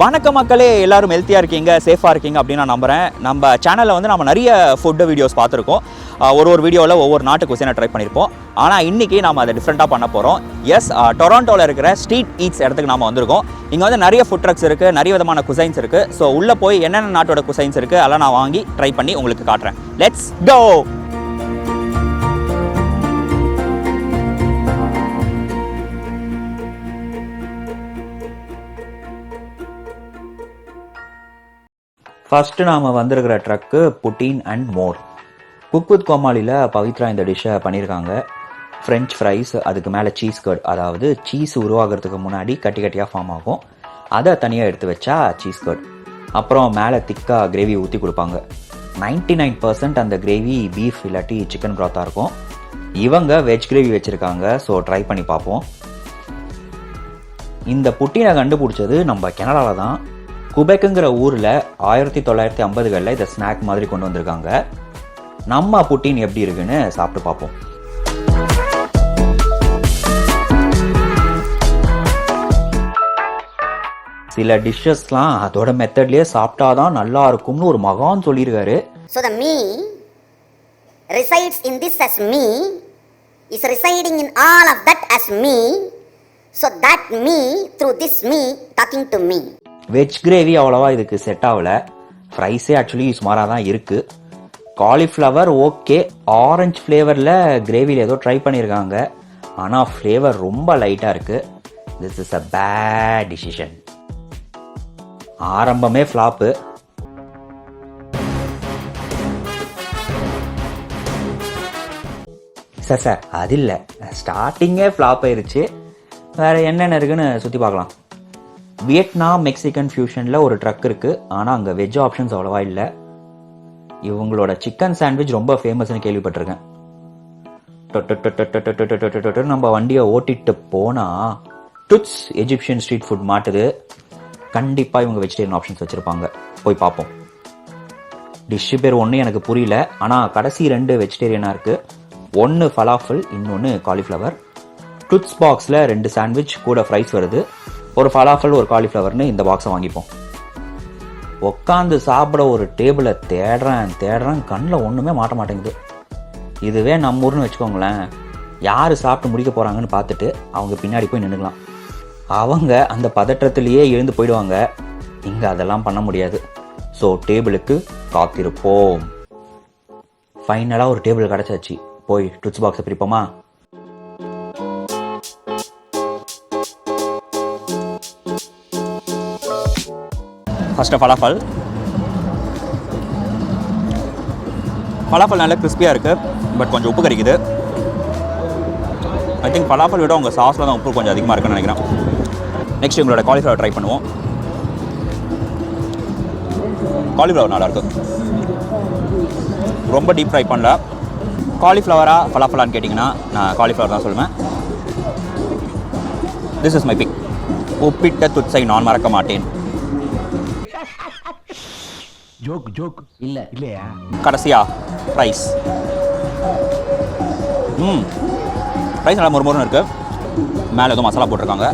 வணக்க மக்களே எல்லாரும் ஹெல்த்தியாக இருக்கீங்க சேஃபாக இருக்கீங்க அப்படின்னு நான் நம்புகிறேன் நம்ம சேனலில் வந்து நம்ம நிறைய ஃபுட்டு வீடியோஸ் பார்த்துருக்கோம். ஒரு ஒரு வீடியோவில் ஒவ்வொரு நாட்டு குசைனை ட்ரை பண்ணியிருப்போம் ஆனால் இன்றைக்கி நம்ம அதை டிஃப்ரெண்ட்டாக பண்ண போகிறோம் எஸ் டொராண்டோவில் இருக்கிற ஸ்ட்ரீட் ஈட்ஸ் இடத்துக்கு நம்ம வந்திருக்கோம். இங்கே வந்து நிறைய ஃபுட் ட்ரக்ஸ் இருக்குது நிறைய விதமான குசைன்ஸ் இருக்குது ஸோ உள்ளே போய் என்னென்ன நாட்டோட குசைன்ஸ் இருக்குது அதெல்லாம் நான் வாங்கி ட்ரை பண்ணி உங்களுக்கு காட்டுறேன். லெட்ஸ் கோ ஃபர்ஸ்ட் நாம் வந்திருக்கிற truck poutine and more cook with கோமாளியில் Pavithra இந்த டிஷ்ஷை பண்ணியிருக்காங்க ஃப்ரெஞ்ச் ஃப்ரைஸ் அதுக்கு மேலே சீஸ் கர்ட் அதாவது சீஸ் உருவாகிறதுக்கு முன்னாடி கட்டி கட்டியாக ஃபார்ம் ஆகும். அதை தனியாக எடுத்து வச்சா சீஸ் கர்ட் அப்புறம் மேலே திக்காக கிரேவி ஊற்றி கொடுப்பாங்க. 99% நைன் பர்சன்ட் அந்த கிரேவி பீஃப் இல்லாட்டி சிக்கன் ப்ராத்தாக இருக்கும். இவங்க வெஜ் கிரேவி வச்சுருக்காங்க ஸோ ட்ரை பண்ணி பார்ப்போம். இந்த புட்டினை கண்டுபிடிச்சது நம்ம கனடாவில் தான். குபெக்குங்கிற ஊரில் ஆயிரத்தி தொள்ளாயிரத்தி ஐம்பதுகளில் இதை ஸ்நாக் மாதிரி கொண்டு வந்திருக்காங்க. நம்ம புட்டின் எப்படி இருக்குன்னு சாப்பிட்டு பார்ப்போம். சில டிஷ்ஷஸ்லாம் அதோட மெத்தட்லேயே சாப்பிட்டாதான் நல்லா இருக்கும்னு ஒரு மகான் சொல்லியிருக்காரு. So the me resides in this as me is residing in all of that as me so that me through this me talking to me veg gravy அவ்வளோவா இதுக்கு செட் ஆகல. ஃப்ரைஸே ஆக்சுவலி சுமாராக தான் இருக்குது காலிஃப்ளவர் ஓகே ஆரஞ்சு ஃப்ளேவரில் கிரேவியில் ஏதோ ட்ரை பண்ணியிருக்காங்க ஆனால் ஃப்ளேவர் ரொம்ப லைட்டாக இருக்குது this is a bad decision ஆரம்பமே ஃப்ளாப்பு சார் சார் அது இல்லை. ஸ்டார்டிங்கே ஃப்ளாப் ஆயிருச்சு. வேறு என்னென்ன இருக்குன்னு சுற்றி பார்க்கலாம். வியட்நாம் மெக்சிகன் ஃபியூஷனில் ஒரு ட்ரக் இருக்குது ஆனால் அங்கே வெஜ் ஆப்ஷன்ஸ் அவ்வளோவா இல்லை. இவங்களோட சிக்கன் சாண்ட்விச் ரொம்ப ஃபேமஸ்னு கேள்விப்பட்டிருக்கேன். டொட்டு நம்ம வண்டியை ஓட்டிட்டு போனால் டுட்ஸ் எஜிப்சியன் ஸ்ட்ரீட் ஃபுட் மாட்டுது கண்டிப்பாக இவங்க வெஜிடேரியன் ஆப்ஷன்ஸ் வச்சுருப்பாங்க போய் பார்ப்போம் டிஷ்ஷு பேர் ஒன்று எனக்கு புரியல ஆனால் கடைசி ரெண்டு வெஜிடேரியனாக இருக்குது ஒன்று ஃபலாஃபில் இன்னொன்று காலிஃப்ளவர் டுட்ஸ் பாக்ஸில் ரெண்டு சாண்ட்விச் கூட ஃப்ரைஸ் வருது ஒரு ஃபலாஃபல் ஒரு காலிஃப்ளவர்னு இந்த பாக்ஸை வாங்கிப்போம். உட்காந்து சாப்பிட ஒரு டேபிளை தேடுறேன் தேடுறேன் கண்ணில் ஒன்றுமே மாட்ட மாட்டேங்குது. இதுவே நம்ம ஊர்னு வச்சுக்கோங்களேன். யார் சாப்பிட்டு முடிக்க போகிறாங்கன்னு பார்த்துட்டு அவங்க பின்னாடி போய் நின்றுக்கலாம் அவங்க அந்த பதற்றத்திலேயே எழுந்து போயிடுவாங்க. இங்கே அதெல்லாம் பண்ண முடியாது. ஸோ டேபிளுக்கு காத்திருப்போம். ஃபைனலாக ஒரு டேபிள் கிடச்சாச்சு. போய் டுச் பாக்ஸை பிரிப்போமா? ஃபஸ்ட்டு ஃபலாஃபல் ஃபலாஃபல் நல்லா கிறிஸ்பியாக இருக்குது பட் கொஞ்சம் உப்பு கறிக்குது ஐ திங்க் ஃபலாஃபல் விட உங்கள் சாஸில் தான் உப்பு கொஞ்சம் அதிகமாக இருக்குன்னு நினைக்கிறேன். நெக்ஸ்ட் உங்களோட காலிஃப்ளவர் ட்ரை பண்ணுவோம். காலிஃப்ளவர் நல்லாயிருக்கு ரொம்ப டீப் ஃப்ரை பண்ணல. காலிஃப்ளவரா ஃபலாஃபலான்னு கேட்டிங்கன்னா நான் காலிஃப்ளவர் தான் சொல்லுவேன். திஸ் இஸ் மை பிக் உப்பிட்ட துட்சை நான் மறக்க மாட்டேன். ஜோக் ஜோக் இல்ல. இல்லையா? கடைசியா ரைஸ் ம். ரைஸ் நல்லா மொறுமொறுன்னு இருக்குது மேலே எதுவும் மசாலா போட்டிருக்காங்க.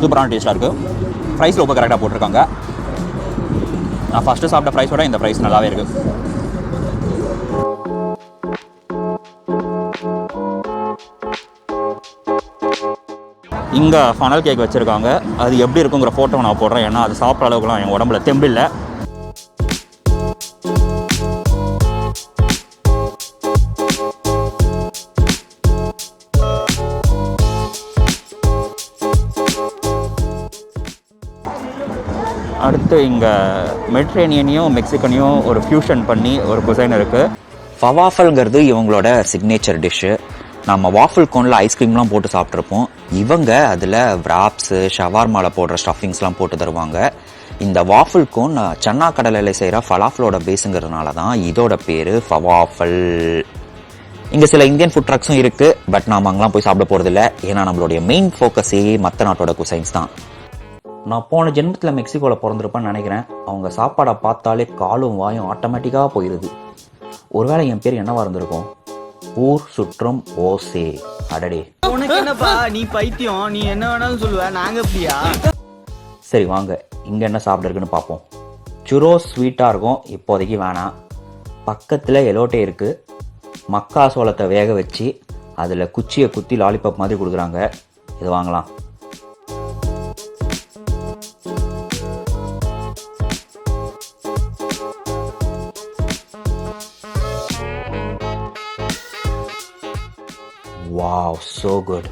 சூப்பரான டேஸ்ட்டாக இருக்குது ப்ரைஸில் உப்பு கரெக்டாக போட்டிருக்காங்க. நான் ஃபஸ்ட்டு சாப்பிட்ட ப்ரைஸோட இந்த ப்ரைஸ் நல்லாவே இருக்குது இங்கே ஃபனல் கேக் வச்சுருக்காங்க. அது எப்படி இருக்குங்கிற ஃபோட்டோ நான் போடுறேன். ஏன்னா அது சாப்பிட்ற அளவுக்குலாம் என் உடம்புல தெம்பு இல்லை அடுத்து இங்கே மெட்ரேனியனையும் மெக்சிகனையும் ஒரு ஃபியூஷன் பண்ணி ஒரு குசைன் இருக்குது ஃபவாஃபல்ங்கிறது இவங்களோட சிக்னேச்சர் டிஷ்ஷு நம்ம வாஃபிள் கோனில் ஐஸ்கிரீம்லாம் போட்டு சாப்பிட்ருப்போம் இவங்க அதில் விராப்ஸு ஷவார்மாவில் போடுற ஸ்டஃபிங்ஸ்லாம் போட்டு தருவாங்க. இந்த வாஃபிள் கோன் சன்னா கடலையில் செய்கிற ஃபலாஃபலோட பேஸுங்கிறதுனால தான் இதோட பேர் ஃபவாஃபல் இங்கே சில இந்தியன் ஃபுட் ட்ரக்ஸும் இருக்குது பட் நாம் அங்கெலாம் போய் சாப்பிட போகிறதில்ல ஏன்னா நம்மளுடைய மெயின் ஃபோக்கஸே மற்ற நாட்டோட குசைன்ஸ் தான். நான் போன ஜென்மத்தில் மெக்சிகோவில் பிறந்திருப்பேன்னு நினைக்கிறேன். அவங்க சாப்பாடை பார்த்தாலே காலும் வாயும் ஆட்டோமேட்டிக்காக போயிடுது ஒருவேளை என் பேர் என்னவா இருந்திருக்கும்? ஊர் சுற்றம் ஓசே. அடடே. உனக்கு என்னப்பா? நீ பைத்தியம். நீ என்ன வேணாலும் சொல்லுவ. நாங்க அப்படியா சரி வாங்க. இங்கே என்ன சாப்பிட இருக்குன்னு பார்ப்போம் சுரோ ஸ்வீட்டாக இருக்கும். இப்போதைக்கு வேணாம் பக்கத்தில் எலோட்டே இருக்குது மக்கா சோளத்தை வேக வச்சு அதில் குச்சியை குத்தி லாலிபாப் மாதிரி கொடுக்குறாங்க. இது வாங்கலாம். வாவ் ஸோ குட்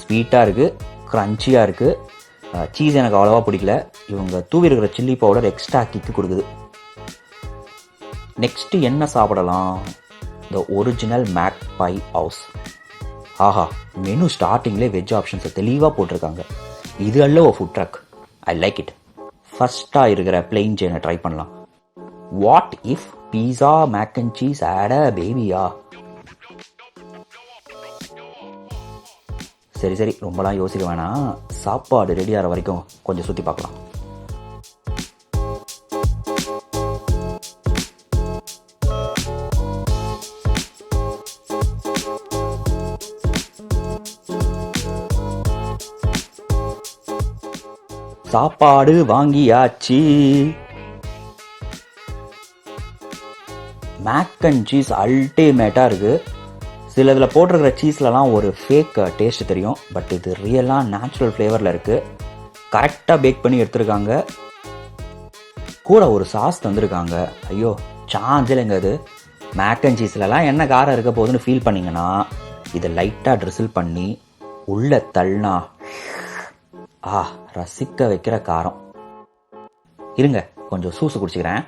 ஸ்வீட்டாக இருக்குது க்ரன்ச்சியாக இருக்குது சீஸ் எனக்கு அவ்வளோவா பிடிக்கல. இவங்க தூவி இருக்கிற சில்லி பவுடர் எக்ஸ்ட்ரா கிக்கு கொடுக்குது. நெக்ஸ்ட்டு என்ன சாப்பிடலாம்? The original mac by house Aha menu ஸ்டார்டிங்லேயே வெஜ் ஆப்ஷன்ஸை தெளிவாக போட்டிருக்காங்க. இது அல்ல ஒரு food truck I like it ஃபஸ்ட்டாக இருக்கிற பிளெயின் ஜேனை ட்ரை பண்ணலாம். What if pizza mac and cheese ஆட பேபியா சரி சரி. ரொம்பலாம் யோசிக்க வேணாம். சாப்பாடு ரெடி ஆகிற வரைக்கும் கொஞ்சம் சுற்றி பார்க்கலாம். சாப்பாடு வாங்கியாச்சு. மேக் அண்ட் சீஸ் அல்டிமேட்டாக இருக்குது சில இதில் போட்டிருக்கிற சீஸ்லலாம் ஒரு ஃபேக் டேஸ்ட் தெரியும். பட் இது ரியலாக நேச்சுரல் ஃப்ளேவரில் இருக்குது கரெக்டாக பேக் பண்ணி எடுத்திருக்காங்க. கூட ஒரு சாஸ் தந்திருக்காங்க. ஐயோ சான்ஸ் இல்லைங்க அது. மேக் அண்ட் சீஸ்லலாம் என்ன காரம் இருக்க போகுதுன்னு ஃபீல் பண்ணிங்கன்னா இதை லைட்டாக ட்ரிசில் பண்ணி உள்ள தள்ளினா ஆ ரசிக்க வைக்கிற காரம். இருங்க கொஞ்சம் சூசு குடிச்சுக்கிறேன்.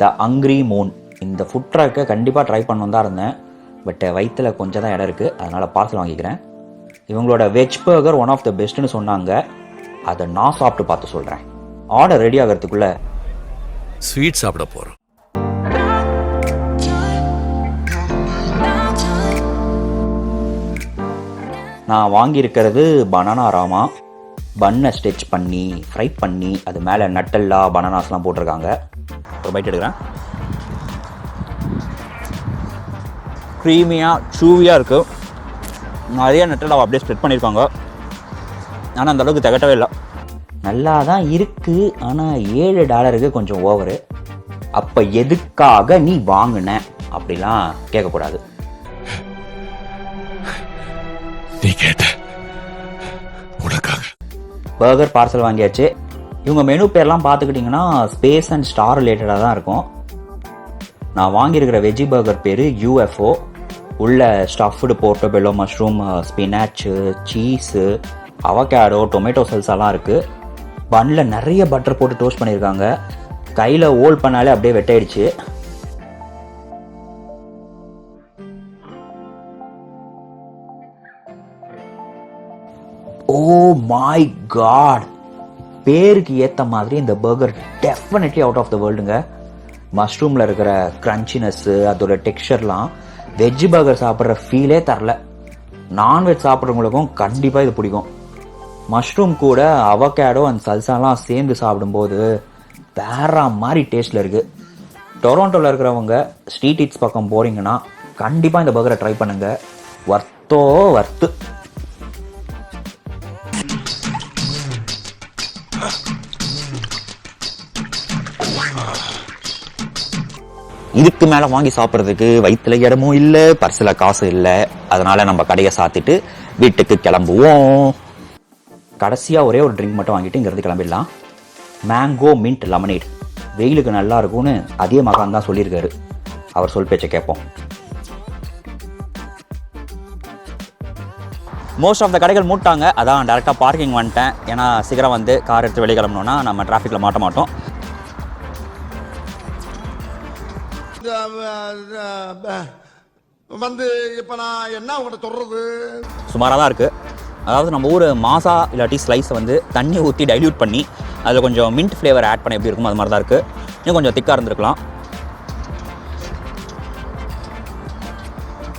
த அங்க்ரி மூன் இந்த ஃபுட் ட்ரக்கை கண்டிப்பாக ட்ரை பண்ணணும் தான் இருந்தேன். பட் வயிற்றில் கொஞ்சம் தான் இடம் இருக்குது அதனால் பார்சல் வாங்கிக்கிறேன். இவங்களோட veg burger one of the பெஸ்ட்டுன்னு சொன்னாங்க. அதை நான் சாப்பிட்டு பார்த்து சொல்கிறேன் ஆர்டர் ரெடி ஆகிறதுக்குள்ளே. ஸ்வீட் சாப்பிட போறோம். நான் வாங்கியிருக்கிறது பனானா ராமா பன்னை ஸ்டிச் பண்ணி ஃப்ரை பண்ணி அது மேலே நட்டல்லா பனானாஸ்லாம் போட்டிருக்காங்க. ஒரு பைட் எடுக்கிறேன். க்ரீமியாக சூவியாக இருக்குது நிறைய நட்டல்லாவை அப்படியே ஸ்ப்ரெட் பண்ணியிருக்காங்க. ஆனால் அந்த அளவுக்கு திகட்டவே இல்லை. நல்லா தான் இருக்குது ஆனால் ஏழு டாலருக்கு கொஞ்சம் ஓவரு அப்போ எதுக்காக நீ வாங்கின? அப்படிலாம் கேட்கக்கூடாது. நீ கேட்ட உனக்காக. பர்கர் பார்சல் வாங்கியாச்சு. இவங்க மெனு பேர்லாம் பார்த்துக்கிட்டிங்கன்னா ஸ்பேஸ் அண்ட் ஸ்டார் ரிலேட்டடாக தான் இருக்கும். நான் வாங்கியிருக்கிற வெஜ்ஜி பர்கர் பேர் யூஎஃப்ஓ உள்ள stuffed portobello mushroom spinach cheese avocado tomato எல்லாம் இருக்குது பன்னில் நிறைய பட்டர் போட்டு டோஸ்ட் பண்ணியிருக்காங்க. கையில் ஹோல்ட் பண்ணாலே அப்படியே வெட்டாயிடுச்சு. ஓ மை காட் பேருக்கு ஏற்ற மாதிரி இந்த burger definitely out of the வேர்ல்டுங்க மஷ்ரூமில் இருக்கிற க்ரன்ச்சினஸ்ஸு அதோட டெக்ஸ்சர்லாம் வெஜ் பர்கர் சாப்பிட்ற ஃபீலே தரல. நான்வெஜ் சாப்பிட்றவங்களுக்கும் கண்டிப்பாக இது பிடிக்கும். மஷ்ரூம் கூட அவகேடோ அண்ட் சல்சாலாம் சேர்ந்து சாப்பிடும்போது வேற மாதிரி டேஸ்ட்டில் இருக்குது டொரோண்டோவில் இருக்கிறவங்க ஸ்ட்ரீட் ஈட்ஸ் பக்கம் போகிறீங்கன்னா கண்டிப்பாக இந்த பர்கரை ட்ரை பண்ணுங்கள் வர்த்தோ வர்த்து இதுக்கு மேலே வாங்கி சாப்பிட்றதுக்கு வயிற்றுல இடமும் இல்லை பர்சில் காசு இல்லை. அதனால நம்ம கடையை சாத்திட்டு வீட்டுக்கு கிளம்புவோம். கடைசியாக ஒரே ஒரு ட்ரிங்க் மட்டும் வாங்கிட்டு இங்கேருந்து கிளம்பிடலாம். மேங்கோ மின்ட் லெமனேட் வெயிலுக்கு நல்லா இருக்கும்னு அதே மகான் தான் சொல்லியிருக்காரு. அவர் சொல் பேச்சை கேட்போம். மோஸ்ட் ஆஃப் த கடைகள் மூட்டாங்க. அதான் டேரெக்டாக பார்க்கிங் வந்துட்டேன். ஏன்னா சீக்கிரம் வந்து கார் எடுத்து வெளியே கிளம்பணும்னா நம்ம டிராஃபிக்கில் மாட்ட மாட்டோம். வந்து இப்போ நான் என்ன உங்கள்கிட்ட சொல்கிறது சுமாராக தான் இருக்குது அதாவது நம்ம ஊர் மாசா இல்லாட்டி ஸ்லைஸை வந்து தண்ணி ஊற்றி டைல்யூட் பண்ணி அதில் கொஞ்சம் மின்ட் ஃப்ளேவர் ஆட் பண்ண எப்படி இருக்கும் அது மாதிரி தான் இருக்குது இன்னும் கொஞ்சம் திக்காக இருந்திருக்கலாம்.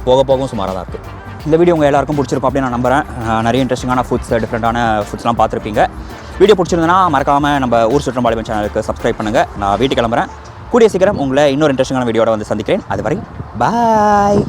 போக போகவும் சுமாராக தான் இருக்குது இந்த வீடியோ உங்கள் எல்லாருக்கும் பிடிச்சிருக்கும் அப்படின்னு நான் நம்புறேன். நிறைய இன்ட்ரெஸ்டிங்கான ஃபுட்ஸ் டிஃப்ரெண்ட்டான ஃபுட்ஸ்லாம் பார்த்துருப்பீங்க. வீடியோ பிடிச்சிருந்தனா மறக்காமல் நம்ம ஊர் சுற்றம் பாலிமன் சேனலுக்கு சப்ஸ்கிரைப் பண்ணுங்கள் நான் வீட்டுக்கு கிளம்புறேன். கூடிய சீக்கிரம் உங்களை இன்னொரு இன்ட்ரெஸ்டிங்கான வீடியோட வந்து சந்திக்கிறேன். அதுவரை பாய்